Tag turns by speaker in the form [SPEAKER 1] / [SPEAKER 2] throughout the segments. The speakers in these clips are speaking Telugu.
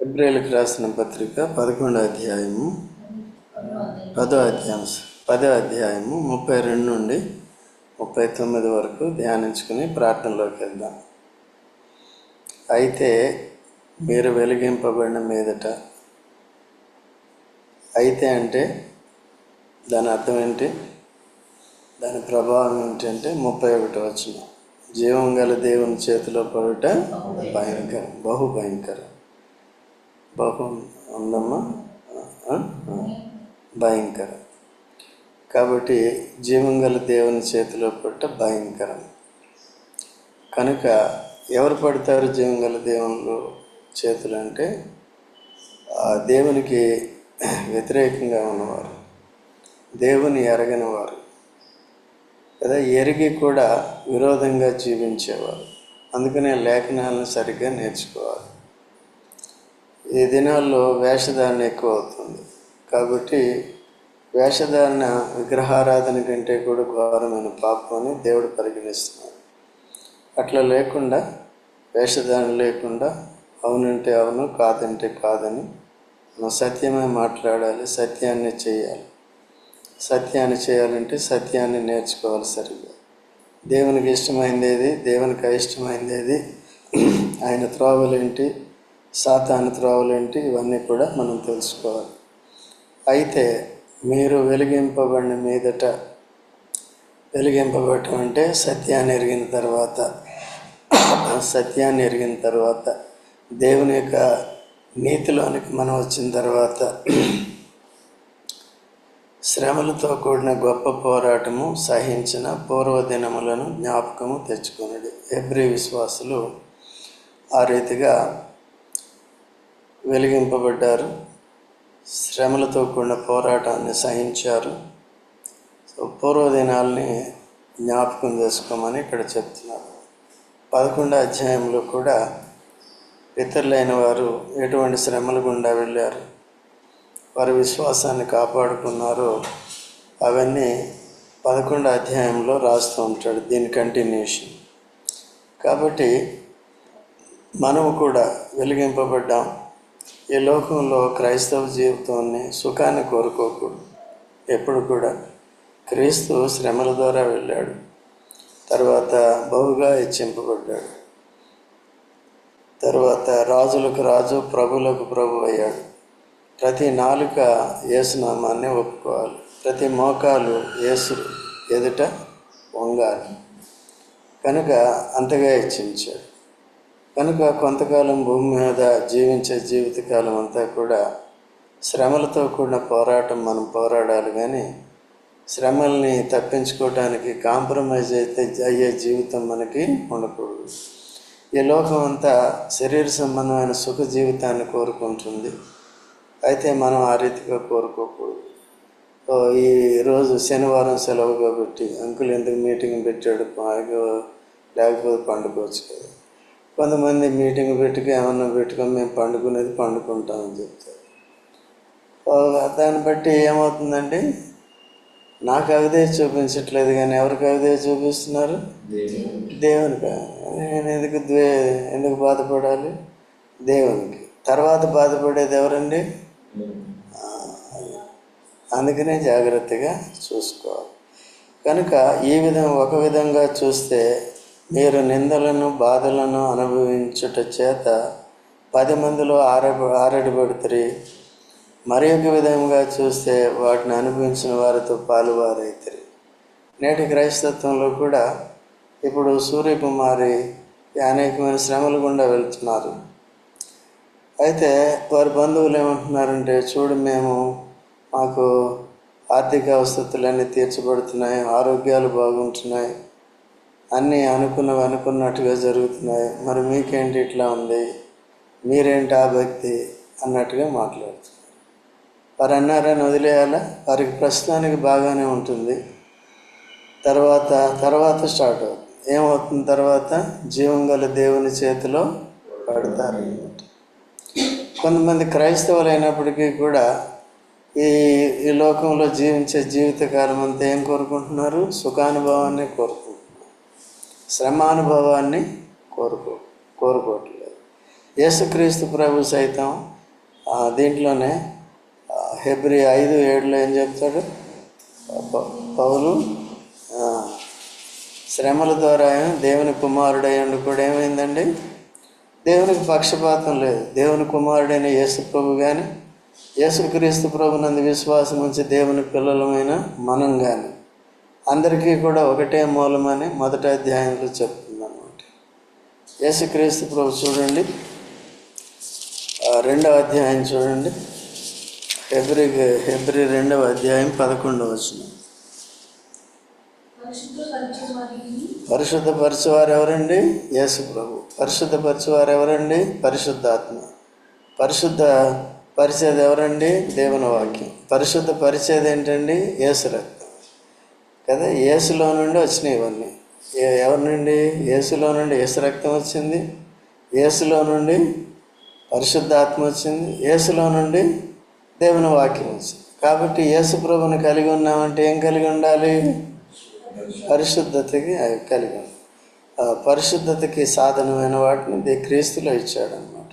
[SPEAKER 1] ఫిబ్రవరికి రాసిన పత్రిక పదకొండో అధ్యాయము పదో అధ్యాయం పదో అధ్యాయము ముప్పై రెండు నుండి ముప్పై తొమ్మిది వరకు ధ్యానించుకుని ప్రార్థనలోకి వెళ్దాం. అయితే మీరు వెలిగింపబడిన మీదట అయితే అంటే దాని అర్థం ఏంటి? దాని ప్రభావం ఏంటంటే ముప్పై ఒకటి వచ్చిన జీవం గల దేవుని చేతిలో పడుట భయంకరం బహు భయంకరం పాపం ఉందమ్మా భయంకరం. కాబట్టి జీవం గల దేవుని చేతిలో పట్ట భయంకరం. కనుక ఎవరు పడతారు జీవం గల దేవునిలో చేతులు అంటే? ఆ దేవునికి వ్యతిరేకంగా ఉన్నవారు దేవుని ఎరగని వారు లేదా ఎరిగి కూడా విరోధంగా జీవించేవారు. అందుకనే లేఖనాలను సరిగ్గా నేర్చుకోవాలి. ఈ దినాల్లో వేషధారణ ఎక్కువ అవుతుంది కాబట్టి వేషధారణ విగ్రహారాధన కంటే కూడా ఘోరమైన పాపం అని దేవుడు పరిగణిస్తున్నాడు అట్లా లేకుండా వేషధారణ లేకుండా అవునంటే అవును కాదంటే కాదని మనం సత్యమే మాట్లాడాలి సత్యాన్ని చేయాలి. సత్యాన్ని చేయాలంటే సత్యాన్ని నేర్చుకోవాలి సరిగ్గా. దేవునికి ఇష్టమైంది ఏది దేవునికి అయిష్టమైంది ఏది ఆయన త్రోవలేంటి? సాతాను త్రోవలేంటి ఇవన్నీ కూడా మనం తెలుసుకోవాలి. అయితే మీరు వెలిగింపబడిన మీదట వెలిగింపబడటం అంటే సత్యాన్ని ఎరిగిన తర్వాత సత్యాన్ని ఎరిగిన తర్వాత దేవుని యొక్క నీతిలోనికి మనం వచ్చిన తర్వాత శ్రమలతో కూడిన గొప్ప పోరాటము సహించిన పూర్వదినములను జ్ఞాపకము తెచ్చుకున్నది ఎబ్రి విశ్వాసులు ఆ రీతిగా వెలిగింపబడ్డారు. శ్రమలతో కూడిన పోరాటాన్ని సహించారు. సో పూర్వదినాల్ని జ్ఞాపకం చేసుకోమని ఇక్కడ చెప్తున్నారు పదకొండో అధ్యాయంలో కూడా పితరులైన వారు ఎటువంటి శ్రమల గుండా వెళ్ళారు? వారి విశ్వాసాన్ని కాపాడుకున్నారో అవన్నీ పదకొండో అధ్యాయంలో రాస్తూ ఉంటాడు దీని కంటిన్యూషన్. కాబట్టి మనము కూడా వెలిగింపబడ్డాం. ఈ లోకంలో క్రైస్తవ జీవితాన్ని సుఖాన్ని కోరుకోకూడదు. ఎప్పుడు కూడా క్రీస్తు శ్రమల ద్వారా వెళ్ళాడు. తర్వాత బహుగా హెచ్చింపబడ్డాడు. తర్వాత రాజులకు రాజు ప్రభులకు ప్రభు అయ్యాడు. ప్రతి నాలుక యేసునామాన్ని ఒప్పుకోవాలి. ప్రతి మోకాలు యేసు ఎదుట వంగాలి. కనుక అంతగా హెచ్చించాడు. కనుక కొంతకాలం భూమి మీద జీవించే జీవితకాలం అంతా కూడా శ్రమలతో కూడిన పోరాటం మనం పోరాడాలి కానీ శ్రమల్ని తప్పించుకోవడానికి కాంప్రమైజ్ అయితే అయ్యే జీవితం మనకి ఉండకూడదు. ఈ లోకం అంతా శరీర సంబంధమైన సుఖ జీవితాన్ని కోరుకుంటుంది. అయితే మనం ఆ రీతిగా కోరుకోకూడదు. ఈ రోజు శనివారం సెలవు కాబట్టి అంకుల్ ఎందుకు మీటింగ్ పెట్టాడు? లేకపోతే పండుకోవచ్చు కదా. కొంతమంది మీటింగ్ పెట్టుకు ఏమన్నా పెట్టుకొని మేము పండుకునేది పండుకుంటామని చెప్తారు. దాన్ని బట్టి ఏమవుతుందండి? నాకు అవిదే చూపించట్లేదు కానీ ఎవరికి అవిదే చూపిస్తున్నారు? దేవునికి. నేను ఎందుకు ద్వే ఎందుకు బాధపడాలి? దేవునికి. తర్వాత బాధపడేది ఎవరండి? అందుకనే జాగ్రత్తగా చూసుకోవాలి. కనుక ఈ విధంగా ఒక విధంగా చూస్తే మీరు నిందలను బాధలను అనుభవించుట చేత పది మందిలో ఆరబ ఆరడిపడుతుంది మరి ఒక విధంగా చూస్తే వాటిని అనుభవించిన వారితో పాలువారైతారు. నేటి క్రైస్తత్వంలో కూడా ఇప్పుడు సూర్యకుమారి అనేకమైన శ్రమల గుండా వెళ్తున్నారు. అయితే వారి బంధువులు ఏమంటున్నారంటే చూడు మేము మాకు ఆర్థిక అవసరతులన్నీ తీర్చబడుతున్నాయి ఆరోగ్యాలు బాగుంటున్నాయి అన్నీ అనుకున్నవి అనుకున్నట్టుగా జరుగుతున్నాయి. మరి మీకేంటి ఇట్లా ఉంది? మీరేంటి ఆ భక్తి? అన్నట్టుగా మాట్లాడుతున్నారు. వారు అన్నారని వదిలేయాలా? వారికి ప్రస్తుతానికి బాగానే ఉంటుంది. తర్వాత తర్వాత స్టార్ట్ అవుతుంది. ఏమవుతుంది తర్వాత? జీవం గల దేవుని చేతిలో పడతారు కొంతమంది క్రైస్తవులు అయినప్పటికీ కూడా ఈ ఈ లోకంలో జీవించే జీవితకాలం అంతా ఏం కోరుకుంటున్నారు? సుఖానుభవాన్ని కోరుకుంటున్నారు. శ్రమానుభవాన్ని కోరుకో కోరుకోవట్లేదు. యేసుక్రీస్తు ప్రభు సైతం దీంట్లోనే ఆ, హెబ్రి ఐదు ఏడులో ఏం చెప్తాడు? పౌలు శ్రమల ద్వారా దేవుని కుమారుడయ్యండు కూడా ఏమైందండి? దేవునికి పక్షపాతం లేదు. దేవుని కుమారుడైన యేసు ప్రభు కానీ యేసుక్రీస్తు ప్రభునందు విశ్వాసం ఉంచి దేవుని పిల్లలమైన మనం కానీ అందరికీ కూడా ఒకటే మూలమని మొదటి అధ్యాయంలో చెప్తుంది అనమాట యేసుక్రీస్తు ప్రభు చూడండి. రెండవ అధ్యాయం చూడండి. ఫిబ్రి ఫిబ్రి రెండవ అధ్యాయం పదకొండవ వచ్చిన పరిశుద్ధపరచువారు ఎవరండి? యేసు ప్రభు. పరిశుద్ధపరచువారు ఎవరండి? పరిశుద్ధాత్మ. పరిశుద్ధ పరిచేది ఎవరండి? దేవుని వాక్యం. పరిశుద్ధ పరిచేది ఏంటండి? యేసు రక్తం. కదా యేసులో నుండి వచ్చినాయి ఇవన్నీ. ఎవరి నుండి? యేసులో నుండి యేసు రక్తం వచ్చింది. యేసులో నుండి పరిశుద్ధాత్మ వచ్చింది. యేసులో నుండి దేవుని వాక్యం వచ్చింది. కాబట్టి యేసు ప్రభుని కలిగి ఉన్నామంటే ఏం కలిగి ఉండాలి? పరిశుద్ధతకి కలిగి ఉంది. ఆ పరిశుద్ధతకి సాధనమైన వాటిని దే క్రీస్తులో ఇచ్చాడు అనమాట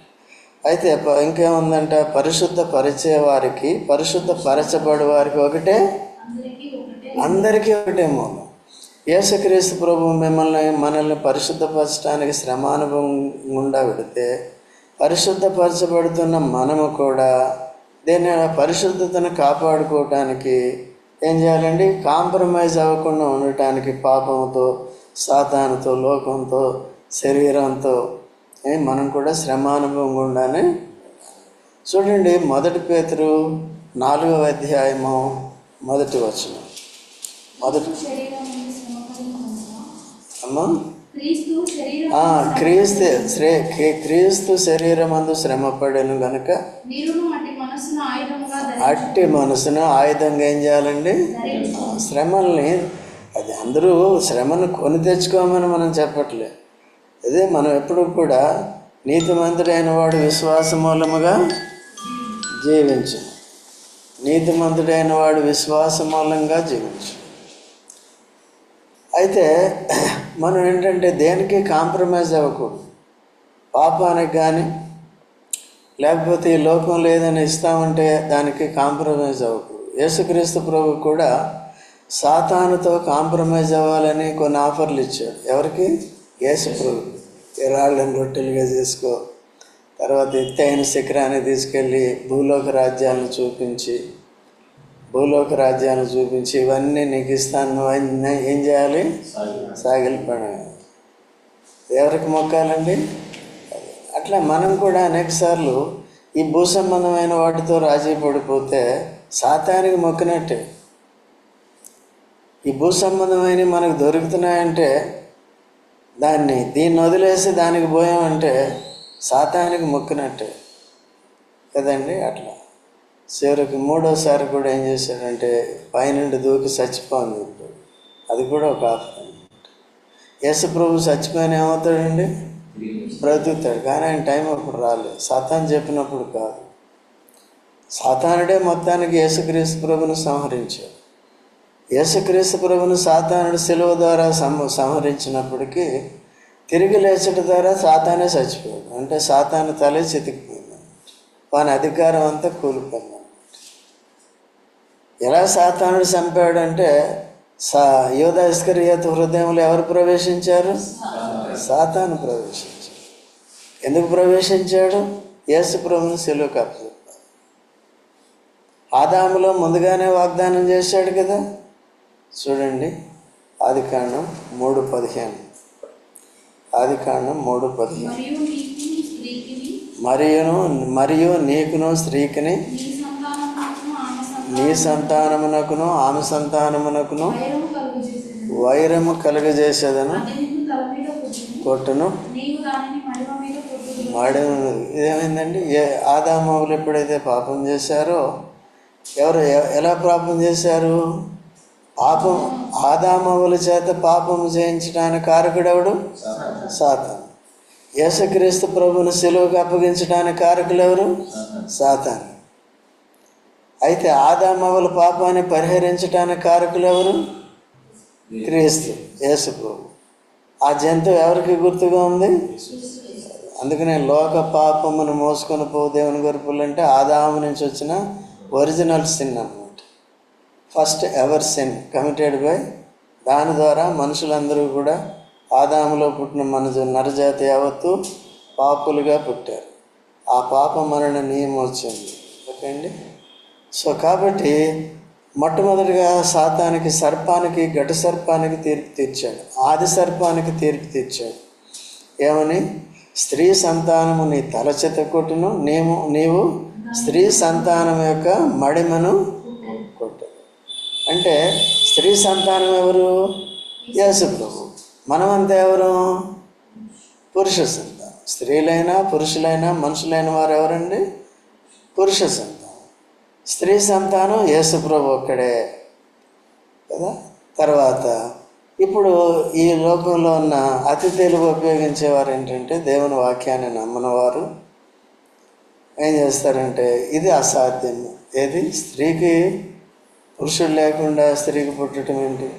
[SPEAKER 1] అయితే ఇంకేముందంటే? పరిశుద్ధ పరిచే వారికి పరిశుద్ధ పరచబడి వారికి ఒకటే అందరికీ ఒకటే మూలం యేసుక్రీస్తు ప్రభు మిమ్మల్ని మనల్ని పరిశుద్ధపరచడానికి శ్రమానుభవం గుండా పెడితే పరిశుద్ధపరచబడుతున్న మనము కూడా దీన్ని పరిశుద్ధతను కాపాడుకోవటానికి ఏం చేయాలండి? కాంప్రమైజ్ అవ్వకుండా ఉండటానికి పాపంతో సాతానుతో లోకంతో శరీరంతో మనం కూడా శ్రమానుభవం గుండానే చూడండి మొదటి పేతురు నాలుగవ అధ్యాయము మొదటి వచనం. మొదటి అమ్మా?
[SPEAKER 2] క్రీస్తు
[SPEAKER 1] క్రీస్తు శ్రే క్రీ- క్రీస్తు శరీరమందు శ్రమపడను గనుక
[SPEAKER 2] నీరును అట్టి
[SPEAKER 1] మనసును ఆయుధంగా ఏం చేయాలండి? శ్రమల్ని అది అందరూ శ్రమను కొని తెచ్చుకోమని మనం చెప్పట్లే. అదే మనం ఎప్పుడు కూడా నీతిమంతుడైన వాడు విశ్వాస మూలముగా జీవించు. నీతిమంతుడైన వాడు విశ్వాస మూలంగా జీవించు. అయితే మనం ఏంటంటే దేనికి కాంప్రమైజ్ అవ్వకూడదు? పాపానికి కానీ లేకపోతే ఈ లోకంలో ఏదైనా ఇస్తామంటే దానికి కాంప్రమైజ్ అవ్వకూడదు. యేసుక్రీస్తు ప్రభు కూడా సాతానుతో కాంప్రమైజ్ అవ్వాలని కొన్ని ఆఫర్లు ఇచ్చాడు. ఎవరికి? యేసు ప్రభు. రాళ్ళని రొట్టెలుగా చేసుకో. తర్వాత ఎత్తైన శిఖరాన్ని తీసుకెళ్ళి భూలోక రాజ్యాలను చూపించి భూలోక రాజ్యాన్ని చూపించి ఇవన్నీ నీకు ఇస్తాను అన్నీ ఏం చేయాలి? సాగిలిపడ ఎవరికి మొక్కాలండి? అట్లా మనం కూడా అనేకసార్లు ఈ భూ సంబంధమైన వాటితో రాజీ పడిపోతే సాతానికి మొక్కినట్టే. ఈ భూ సంబంధమైనవి మనకు దొరుకుతున్నాయంటే దాన్ని దీన్ని వదిలేసి దానికి పోయామంటే సాతానికి మొక్కినట్టే. కదండి? అట్లా. చివరికి మూడోసారి కూడా ఏం చేశాడంటే పైనుండి దూకి చచ్చిపోయింది అది కూడా ఒక ఆఫర్ అనమాట యేసు ప్రభు చచ్చిపోయిన ఏమవుతాడండి? బ్రతుకుతాడు. కానీ ఆయన టైం అప్పుడు రాలేదు. సాతాన్ చెప్పినప్పుడు కాదు. సాతానుడే మొత్తానికి యేసుక్రీస్తు ప్రభును సంహరించాడు. యేసుక్రీస్తు ప్రభును సాతానుడు సెలవు ద్వారా సం సంహరించినప్పటికీ తిరిగి లేచట ద్వారా సాతానే చచ్చిపోయాడు. అంటే సాతాను తలే చితికిపోయింది వాని అధికారం అంతా కూలిపోయింది. ఎలా సాతానుడు చంపాడంటే సా యోధ ఇస్కరియాత హృదయంలో ఎవరు ప్రవేశించారు? సాతాను ప్రవేశించాడు. ఎందుకు ప్రవేశించాడు? యేసు ప్రభుని సెలవు ఆదాములో ముందుగానే వాగ్దానం చేశాడు కదా? చూడండి ఆది కాండం మూడు పదిహేను. ఆది కాండం మూడు పదిహేను.
[SPEAKER 2] మరియు
[SPEAKER 1] మరియు నీకును స్త్రీకిని
[SPEAKER 2] నీ సంతానమునకును ఆమె
[SPEAKER 1] సంతానమునకును
[SPEAKER 2] వైరము
[SPEAKER 1] కలుగజేసేదను.
[SPEAKER 2] కొట్టును.
[SPEAKER 1] కొట్టును ఇదేమైందండి? ఏ ఆదామవులు ఎప్పుడైతే పాపం చేశారో ఎవరు ఎ- ఎలా పాపం చేశారు? పాపం ఆదామవుల చేత పాపం చేయించడానికి కారకుడెవడు? సాతాన్. యేసుక్రీస్తు ప్రభుని సెలువుకు అప్పగించడానికి కారకులు ఎవరు సాతాను. అయితే ఆదామవల పాపాన్ని పరిహరించడానికి కారకులు ఎవరు? క్రీస్తు యేసుప్రభు ఆ జంతువు ఎవరికి గుర్తుగా ఉంది? అందుకనే లోక పాపమును మోసుకొని పో దేవుని గొరుపులు అంటే ఆదాము నుంచి వచ్చిన ఒరిజినల్ సిన్ అన్నమాట. First ever sin committed by దాని ద్వారా మనుషులందరూ కూడా ఆదాములో పుట్టిన మన నరజాతి యావత్తు పాపులుగా పుట్టారు. ఆ పాప మరణ నియమం వచ్చింది ఓకే అండి? సో కాబట్టి మొట్టమొదటిగా సాతానికి సర్పానికి ఘట సర్పానికి తీర్పు తీర్చాడు. ఆది సర్పానికి తీర్పు తీర్చాడు. ఏమని? స్త్రీ సంతానము నీ తల కొట్టును నీవు నీవు స్త్రీ సంతానం యొక్క మడిమను కొట్టు. అంటే స్త్రీ సంతానం ఎవరు? యేసుప్రభు మనమంతా ఎవరు? పురుష సంతానం. స్త్రీలైనా పురుషులైనా మనుషులైన వారు ఎవరండి? పురుష సంతానం. స్త్రీ సంతానం యేసు ప్రభు ఒక్కడే కదా? తర్వాత ఇప్పుడు ఈ లోకంలో ఉన్న అతి తెలుగు ఉపయోగించేవారు ఏంటంటే దేవుని వాక్యాన్ని నమ్మనవారు. ఏం చేస్తారంటే ఇది అసాధ్యం ఏది? స్త్రీకి పురుషుడు లేకుండా స్త్రీకి పుట్టడం ఏంటి?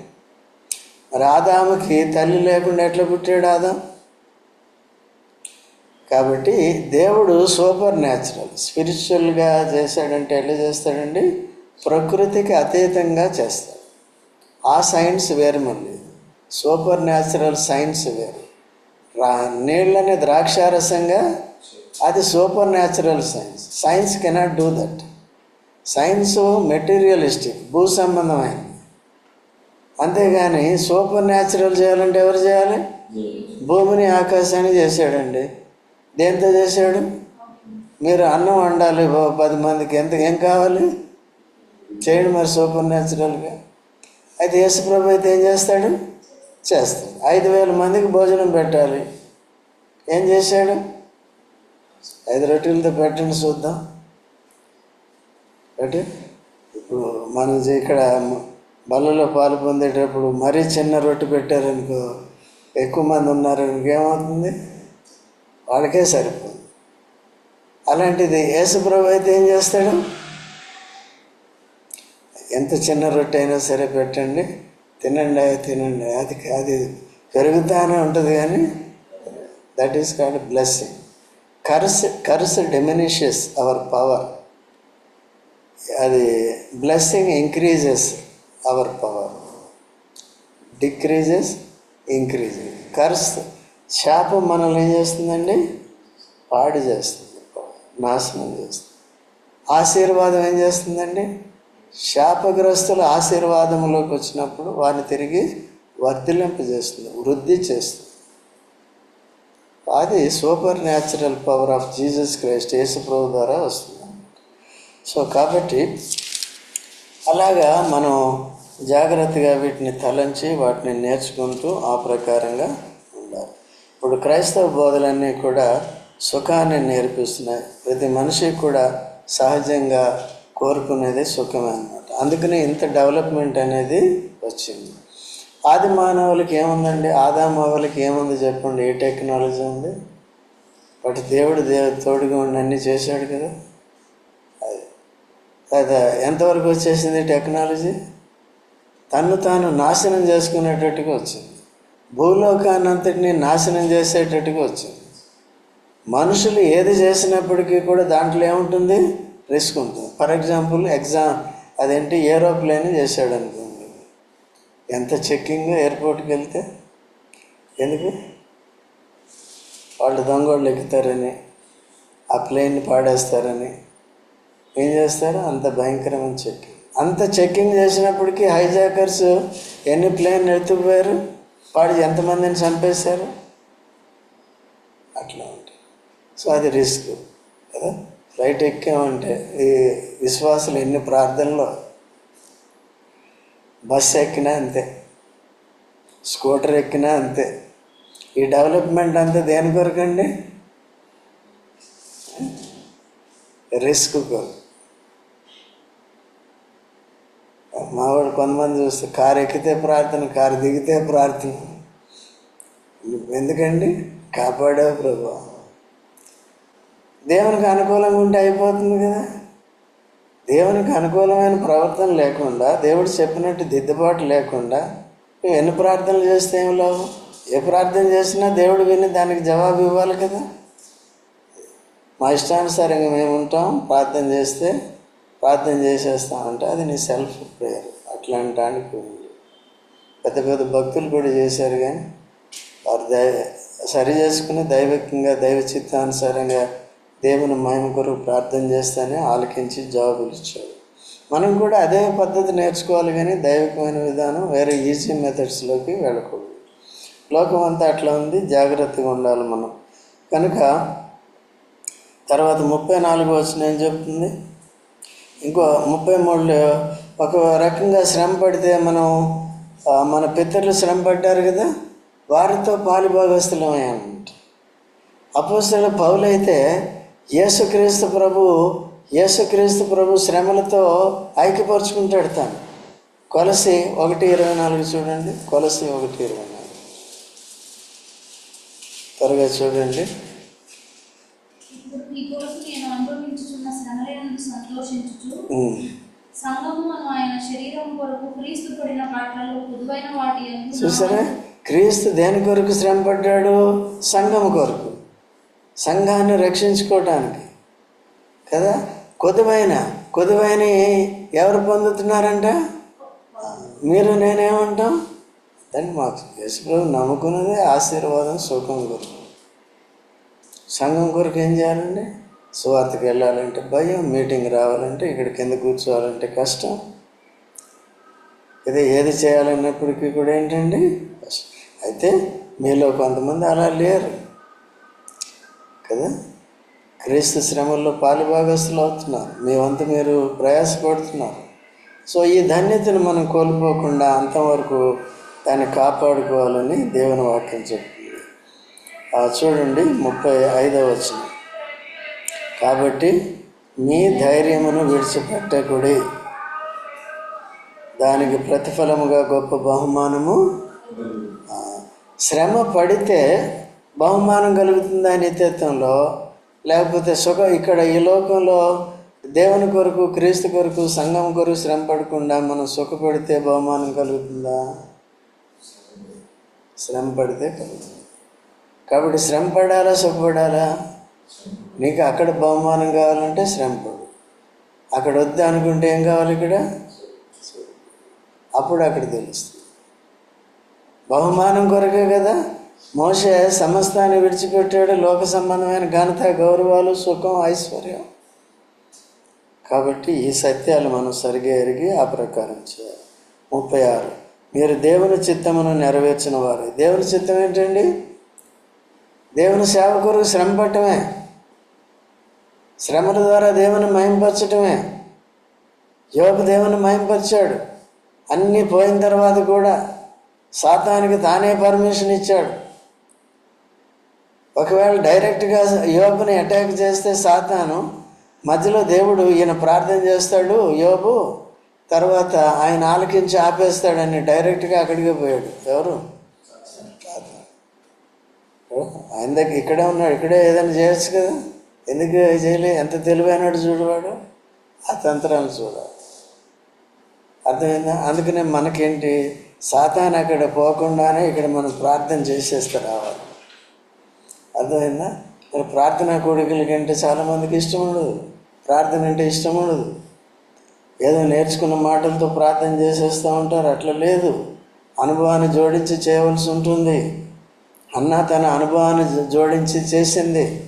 [SPEAKER 1] మరి ఆదాముకి తల్లి లేకుండా ఎట్లా పుట్టాడు ఆదాం? కాబట్టి దేవుడు సూపర్ న్యాచురల్. స్పిరిచువల్గా చేశాడంటే ఎట్లా చేస్తాడండి? ప్రకృతికి అతీతంగా చేస్తాడు. ఆ సైన్స్ వేరు మళ్ళీ. సూపర్ న్యాచురల్ సైన్స్ వేరు. రా నీళ్ళని ద్రాక్షారసంగా అది supernatural science. Science cannot do that. Science materialistic భూ సంబంధమైనది. అంతేగాని సూపర్ న్యాచురల్ చేయాలంటే ఎవరు చేయాలి? భూమిని ఆకాశాన్ని చేశాడండి. దేంతో చేశాడు? మీరు అన్నం వండాలి పది మందికి. ఎంత ఏం కావాలి? చేయండి మరి సూపర్ న్యాచురల్గా అయితే యేసుప్రభు అయితే ఏం చేస్తాడు? చేస్తాడు. ఐదు వేల మందికి భోజనం పెట్టాలి. ఏం చేశాడు? ఐదు రొట్టెలతో పెట్టండి చూద్దాం. అంటే ఇప్పుడు మనం ఇక్కడ బల్లలో పాలు పొందేటప్పుడు మరీ చిన్న రొట్టె పెట్టారనుకో ఎక్కువ మంది ఉన్నారనుకో ఏమవుతుంది? వాళ్ళకే సరిపోదు. అలాంటిది యేసుప్రభు అయితే ఏం చేస్తాడు? ఎంత చిన్న రొట్టె అయినా సరే పెట్టండి తినండి తినండి. అది అది పెరుగుతానే ఉంటుంది కానీ that is called blessing curse curse diminishes our power అది blessing increases our power decreases increases curse శాపం మనల్ని ఏం చేస్తుందండి? పాడు చేస్తుంది. నాశనం చేస్తుంది. ఆశీర్వాదం ఏం చేస్తుందండి? శాపగ్రస్తులు ఆశీర్వాదంలోకి వచ్చినప్పుడు వారిని తిరిగి వర్ధిలింపజేస్తుంది వృద్ధి చేస్తుంది. అది supernatural power of Jesus Christ యేసుప్రభు ద్వారా వస్తుంది. సో కాబట్టి అలాగా మనం జాగ్రత్తగా వీటిని తలంచి వాటిని నేర్చుకుంటూ ఆ ప్రకారంగా ఇప్పుడు క్రైస్తవ బోధలన్నీ కూడా సుఖాన్ని నేర్పిస్తున్నాయి. ప్రతి మనిషి కూడా సహజంగా కోరుకునేది సుఖమే అన్నమాట. అందుకనే ఇంత డెవలప్మెంట్ అనేది వచ్చింది. ఆది మానవులకి ఏముందండి? ఆదామావులకి ఏముంది చెప్పండి? ఏ టెక్నాలజీ ఉంది? బట్ దేవుడు దేవు తోడుగా ఉండి అన్నీ చేశాడు కదా. అది. అది ఎంతవరకు వచ్చేసింది టెక్నాలజీ? తను తాను నాశనం చేసుకునేటట్టుగా వచ్చింది. భూలోకాన్ని అంతటిని నాశనం చేసేటట్టుగా వచ్చింది. మనుషులు ఏది చేసినప్పటికీ కూడా దాంట్లో ఏముంటుంది? రిస్క్ ఉంటుంది. ఫర్ ఎగ్జాంపుల్ ఎగ్జామ్ అదేంటి? ఏరోప్లేన్ చేశాడు అనుకోండి ఎంత చెక్కింగ్ ఎయిర్పోర్ట్కి వెళ్తే? ఎందుకు? వాళ్ళు దొంగోళ్ళు ఎక్కుతారని ఆ ప్లేన్ని పాడేస్తారని. ఏం చేస్తారు? అంత భయంకరమైన చెక్కింగ్. అంత చెక్కింగ్ చేసినప్పటికీ హైజాకర్స్ ఎన్ని ప్లేన్ ఎత్తుకుపోయారు? పాడి ఎంతమందిని చంపేశారు? అట్లా ఉంటాయి సో అది రిస్క్ కదా? ఫ్లైట్ ఎక్కామంటే ఈ విశ్వాసులు ఎన్ని ప్రార్థనలో బస్సు ఎక్కినా అంతే స్కూటర్ ఎక్కినా అంతే. ఈ డెవలప్మెంట్ అంతా దేని కొరకండి? రిస్క్ కొరకు. మావాడు కొంతమంది చూస్తే కారు ఎక్కితే ప్రార్థన కారు దిగితే ప్రార్థన. ఎందుకండి? కాపాడే ప్రభు. దేవునికి అనుకూలంగా ఉంటే అయిపోతుంది కదా. దేవునికి అనుకూలమైన ప్రవర్తన లేకుండా దేవుడు చెప్పినట్టు దిద్దుబాటు లేకుండా నువ్వు ఎన్ని ప్రార్థనలు చేస్తే ఏం లాభం? ఏ ప్రార్థన చేసినా దేవుడు విని దానికి జవాబు ఇవ్వాలి కదా. మా ఇష్టానుసారంగా మేము ఉంటాం ప్రార్థన చేస్తే ప్రార్థన చేసేస్తామంటే అది నీ సెల్ఫ్ ప్రేయర్ అట్లాంటానికి ఉంది పెద్ద పెద్ద భక్తులు కూడా చేశారు కానీ వారు దైవ సరి చేసుకుని దైవికంగా దైవ చిత్తానుసారంగా దేవుని మహిమ కొరకు ప్రార్థన చేస్తేనే ఆలకించి జవాబులు ఇచ్చాడు మనం కూడా అదే పద్ధతి నేర్చుకోవాలి కానీ దైవికమైన విధానం వేరే ఈజీ మెథడ్స్లోకి వెళ్ళకూడదు. లోకం అంతా అట్లా ఉంది జాగ్రత్తగా ఉండాలి మనం. కనుక తర్వాత ముప్పై నాలుగు వచ్చిన ఏం చెప్తుంది? ఇంకో ముప్పై మూడులో ఒక రకంగా శ్రమ పడితే మనం మన పితరులు శ్రమ పడ్డారు కదా? వారితో పాలుభాగస్తులమయ్యామంట అపోస్తుల పౌలైతే యేసుక్రీస్తు ప్రభు యేసుక్రీస్తు ప్రభు శ్రమలతో ఐక్యపరుచుకుంటాడు తాను. కొలసి ఒకటి ఇరవై నాలుగు చూడండి. కొలసి ఒకటి ఇరవై నాలుగు. త్వరగా చూడండి
[SPEAKER 2] ఇప్పుడు నీ కొరకు నేను అనుభవించుచున్న శ్రమలను సంతోషించుచు.
[SPEAKER 1] ఉమ్.
[SPEAKER 2] సంఘము అను ఆయన శరీరం కొరకు క్రీస్తు పడిన పాటలలో పొదువైన వాటి యందు
[SPEAKER 1] చూసారా? క్రీస్తు దేని కొరకు శ్రమ పడ్డాడు సంఘం కొరకు. సంఘాన్ని రక్షించుకోవటానికి కదా? కొదువైన కొదువైన ఎవరు పొందుతున్నారంట? మీరు నేనేమంటాం? దాన్ని మాకు యేసుప్రభు నమ్ముకున్నదే ఆశీర్వాదం సుఖం కొరకు. సంఘం కొరకు ఏం చేయాలండి? సువార్తకి వెళ్ళాలంటే భయం మీటింగ్ రావాలంటే ఇక్కడ కింద కూర్చోవాలంటే కష్టం. ఇది ఏది చేయాలన్నప్పటికీ కూడా ఏంటండి? అయితే మీలో కొంతమంది అలా లేరు. కదా? క్రీస్తు శ్రమల్లో పాలుభాగస్తులు అవుతున్నారు. మీ వంతు మీరు ప్రయాసపడుతున్నారు. సో ఈ ధన్యతను మనం కోల్పోకుండా అంతవరకు దాన్ని కాపాడుకోవాలని దేవుని వాక్యం చెప్తుంది. చూడండి ముప్పై ఐదవ వచ్చింది కాబట్టి మీ ధైర్యమును విడిచిపెట్టకుడి. దానికి ప్రతిఫలముగా గొప్ప బహుమానము. శ్రమ పడితే బహుమానం కలుగుతుందా నిత్యత్వంలో. లేకపోతే సుఖం ఇక్కడ ఈ లోకంలో దేవుని కొరకు క్రీస్తు కొరకు సంఘం కొరకు శ్రమ పడకుండా మనం సుఖపడితే బహుమానం కలుగుతుందా? శ్రమ పడితే కలుగుతుంది. కాబట్టి శ్రమ పడాలా సుఖపడాలా? నీకు అక్కడ బహుమానం కావాలంటే శ్రమ పడు. అక్కడ వద్దు అనుకుంటే ఏం కావాలి ఇక్కడ? అప్పుడు అక్కడ తెలుస్తుంది. బహుమానం కొరకే కదా? మోసే సమస్తాన్ని విడిచిపెట్టాడు. లోక సంబంధమైన ఘనత గౌరవాలు సుఖం ఐశ్వర్యం. కాబట్టి ఈ సత్యాలు మనం సరిగా ఎరిగి ఆ ప్రకారం చేయాలి. ముప్పై ఆరు. మీరు దేవుని చిత్తమును నెరవేర్చిన వారు. దేవుని చిత్తం ఏంటండి? దేవుని సేవ కొరకు శ్రమ పట్టమే. శ్రమల ద్వారా దేవుని మహింపరచటమే. యోగ దేవుని మహింపరిచాడు. అన్నీ పోయిన తర్వాత కూడా సాతానికి తానే పర్మిషన్ ఇచ్చాడు. ఒకవేళ డైరెక్ట్గా యోబుని అటాక్ చేస్తే సాతాను మధ్యలో దేవుడు ఈయన ప్రార్థన చేస్తాడు యోబు తర్వాత ఆయన ఆలకించి ఆపేస్తాడని డైరెక్ట్గా అక్కడికి పోయాడు. ఎవరు? ఆయన దగ్గర ఇక్కడే ఉన్నాడు ఇక్కడే ఏదైనా చేయొచ్చు కదా? ఎందుకు చేయలే? ఎంత తెలివైనాడు చూడవాడు ఆ తంత్రాలు చూడాలి అర్థమైందా? అందుకనే మనకేంటి? సాతాన్ అక్కడ పోకుండానే ఇక్కడ మనం ప్రార్థన చేసేస్తే రావాలి. అర్థమైందా? మరి ప్రార్థనా కోడికలకి అంటే చాలామందికి ఇష్టం ఉండదు. ప్రార్థన అంటే ఇష్టం ఉండదు. ఏదో నేర్చుకున్న మాటలతో ప్రార్థన చేసేస్తూ ఉంటారు. అట్లా లేదు. అనుభవాన్ని జోడించి చేయవలసి ఉంటుంది. అన్న తన అనుభవాన్ని జోడించి చేసింది.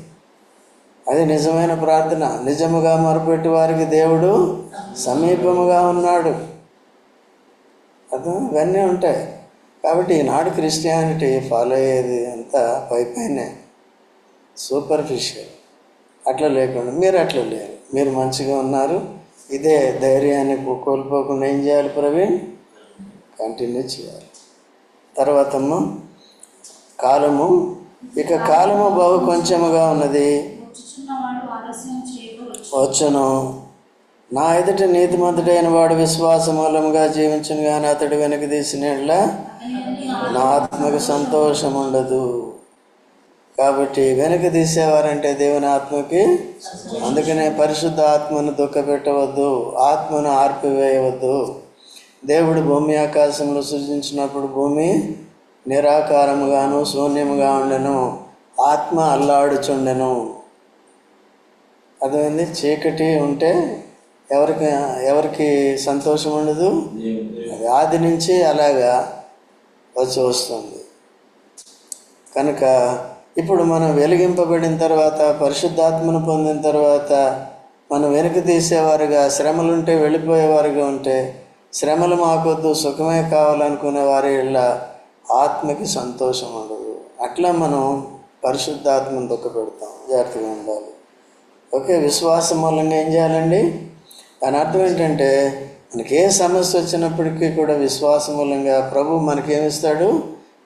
[SPEAKER 1] అది నిజమైన ప్రార్థన. నిజముగా మొరపెట్టి వారికి దేవుడు సమీపముగా ఉన్నాడు. అర్థం? ఇవన్నీ ఉంటాయి. కాబట్టి ఈనాడు క్రిస్టియానిటీ ఫాలో అయ్యేది అంతా పై పైనే. సూపర్ఫిషియల్. అట్లా లేకుండా మీరు అట్లా లేరు. మీరు మంచిగా ఉన్నారు. ఇదే ధైర్యాన్ని కోల్పోకుండా ఏం చేయాలి ప్రవీణ్? కంటిన్యూ చేయాలి. తర్వాతమ్మ కాలము. ఇక కాలము బహు కొంచెముగా ఉన్నది. వచ్చును నా ఎదుట నీతిమంతుడైన వాడు విశ్వాస మూలంగా జీవించును కానీ అతడు వెనక తీసినట్ల నా ఆత్మకు సంతోషం ఉండదు. కాబట్టి వెనక తీసేవారంటే దేవుని ఆత్మకి అందుకనే పరిశుద్ధ ఆత్మను దుఃఖపెట్టవద్దు ఆత్మను ఆర్పివేయవద్దు. దేవుడు భూమి ఆకాశంలో సృజించినప్పుడు భూమి నిరాకారముగాను శూన్యముగా ఉండెను ఆత్మ అల్లాడుచుండెను. అదేంది? చీకటి ఉంటే ఎవరికి ఎవరికి సంతోషం ఉండదు? అది ఆది నుంచి అలాగా వచ్చి వస్తుంది. కనుక ఇప్పుడు మనం వెలిగింపబడిన తర్వాత పరిశుద్ధాత్మను పొందిన తర్వాత మనం వెనుక తీసేవారుగా శ్రమలుంటే వెళ్ళిపోయేవారుగా ఉంటే శ్రమలు మాకొద్దు సుఖమే కావాలనుకునే వారి ఇలా ఆత్మకి సంతోషం ఉండదు. అట్లా మనం పరిశుద్ధాత్మను దుఃఖపెడతాం. జాగ్రత్తగా ఉండాలి. ఓకే విశ్వాసం మూలంగా ఏం చేయాలండి? దాని అర్థం ఏంటంటే మనకి ఏ సమస్య వచ్చినప్పటికీ కూడా విశ్వాసం మూలంగా ప్రభు మనకేమిస్తాడు?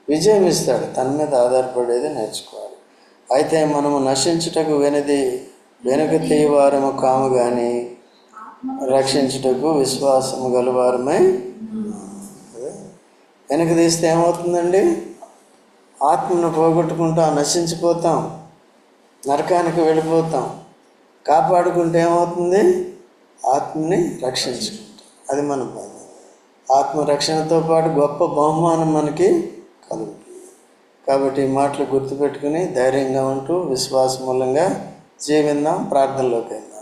[SPEAKER 1] విజయం ఇస్తాడు. తన మీద ఆధారపడేది నేర్చుకోవాలి. అయితే మనము నశించుటకు వెనది వెనుక తీయవారము కాము కానీ రక్షించుటకు విశ్వాసము గలవారమై వెనక తీస్తే ఏమవుతుందండి? ఆత్మను పోగొట్టుకుంటాం నశించిపోతాం నరకానికి వెళ్ళిపోతాం. కాపాడుకుంటే ఏమవుతుంది? ఆత్మని రక్షించుకుంటాం. అది మన బాధ ఆత్మరక్షణతో పాటు గొప్ప బహుమానం మనకి కలుగుతుంది. కాబట్టి ఈ మాటలు గుర్తుపెట్టుకుని ధైర్యంగా ఉంటూ విశ్వాస మూలంగా జీవిందాం ప్రార్థనలోకి వెళ్దాం.